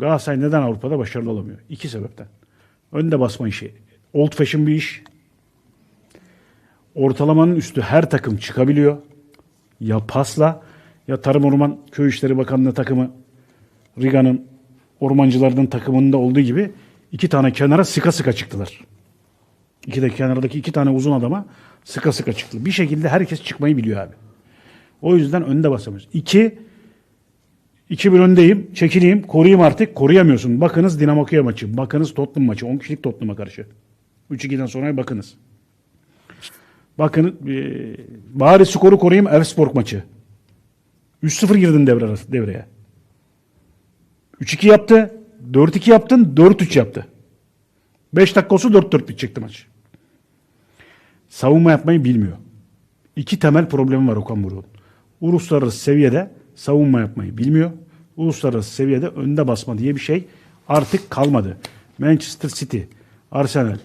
Galatasaray neden Avrupa'da başarılı olamıyor? İki sebepten. Önde basma işi. Old fashion bir iş. Ortalamanın üstü her takım çıkabiliyor. Ya pasla ya Tarım Orman Köy İşleri Bakanlığı takımı Riga'nın ormancılarının takımında olduğu gibi iki tane kenara sıka sıka çıktılar. İki de kenardaki iki tane uzun adama sıka sıka çıktı. Bir şekilde herkes çıkmayı biliyor abi. O yüzden önde basamıyoruz. İki, 2-1 öndeyim. Çekileyim. Koruyayım artık. Koruyamıyorsun. Bakınız Dinamo Kiev maçı. Bakınız Tottenham maçı. 10 kişilik Tottenham'a karşı. 3-2'den sonra bakınız. Bakın e, bari skoru koruyayım Elfsborg maçı. 3-0 girdin devre arası, devreye. 3-2 yaptı. 4-2 yaptın. 4-3 yaptı. 5 dakika olsa 4-4 bitecekti maç. Savunma yapmayı bilmiyor. İki temel problemi var Okan Buruk'un. Uluslararası seviyede savunma yapmayı bilmiyor. Uluslararası seviyede önde basma diye bir şey artık kalmadı. Manchester City, Arsenal,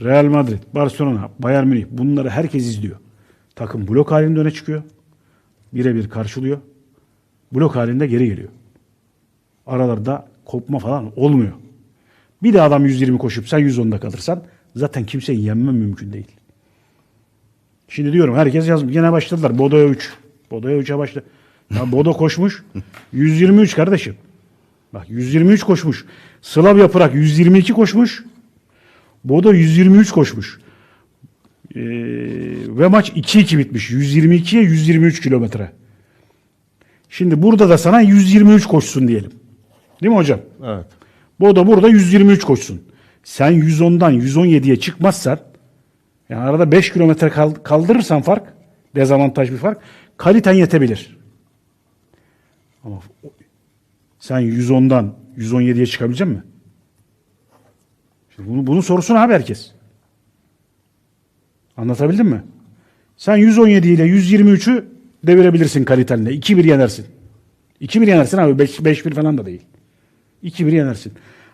Real Madrid, Barcelona, Bayern Münih bunları herkes izliyor. Takım blok halinde öne çıkıyor. Birebir karşılıyor. Blok halinde geri geliyor. Aralarda kopma falan olmuyor. Bir de adam 120 koşup sen 110'da kalırsan zaten kimseyi yenmen mümkün değil. Şimdi diyorum herkes yazmış. Yine başladılar. Bodo'ya 3. Bodo'ya 3'e başladı. Ya Bodo koşmuş. 123 kardeşim. Bak 123 koşmuş. Slav Yapırak 122 koşmuş. Bodo 123 koşmuş. Ee, ve maç 2-2 bitmiş. 122'ye 123 kilometre. Şimdi burada da sana 123 koşsun diyelim. Değil mi hocam? Evet. Bodo burada 123 koşsun. Sen 110'dan 117'ye çıkmazsan yani arada 5 kilometre kal- kaldırırsan fark dezavantaj bir fark kaliten yetebilir. Ama sen 110'dan 117'ye çıkabilecek misin? Şimdi bunu, bunun sorusunu abi herkes. Anlatabildim mi? Sen 117 ile 123'ü devirebilirsin kalitenle. 2-1 yenersin. 2-1 yenersin abi. 5-1 falan da değil. 2-1 yenersin.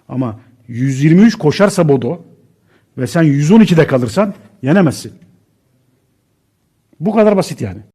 Ama 123 koşarsa Bodo ve sen 112'de kalırsan yenemezsin. Bu kadar basit yani.